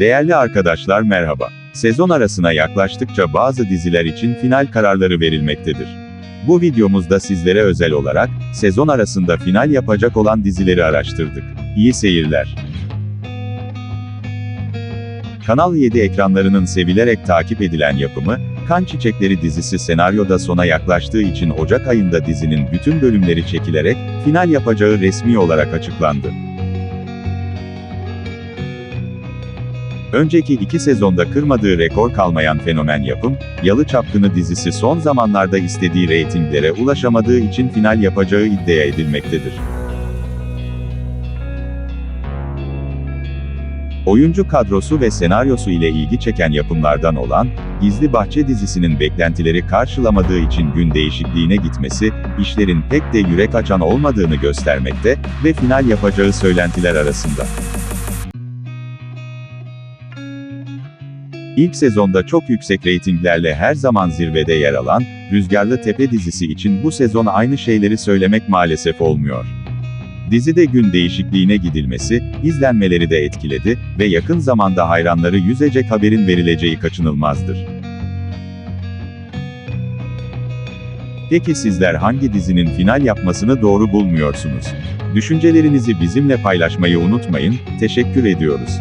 Değerli arkadaşlar merhaba. Sezon arasına yaklaştıkça bazı diziler için final kararları verilmektedir. Bu videomuzda sizlere özel olarak, sezon arasında final yapacak olan dizileri araştırdık. İyi seyirler. Kanal 7 ekranlarının sevilerek takip edilen yapımı, Kan Çiçekleri dizisi senaryoda sona yaklaştığı için Ocak ayında dizinin bütün bölümleri çekilerek, final yapacağı resmi olarak açıklandı. Önceki iki sezonda kırmadığı rekor kalmayan fenomen yapım, Yalı Çapkını dizisi son zamanlarda istediği reytinglere ulaşamadığı için final yapacağı iddia edilmektedir. Oyuncu kadrosu ve senaryosu ile ilgi çeken yapımlardan olan, Gizli Bahçe dizisinin beklentileri karşılamadığı için gün değişikliğine gitmesi, işlerin pek de yürek açan olmadığını göstermekte ve final yapacağı söylentiler arasında. İlk sezonda çok yüksek reytinglerle her zaman zirvede yer alan, Rüzgarlı Tepe dizisi için bu sezon aynı şeyleri söylemek maalesef olmuyor. Dizide gün değişikliğine gidilmesi, izlenmeleri de etkiledi ve yakın zamanda hayranları yüzecek haberin verileceği kaçınılmazdır. Peki sizler hangi dizinin final yapmasını doğru bulmuyorsunuz? Düşüncelerinizi bizimle paylaşmayı unutmayın, teşekkür ediyoruz.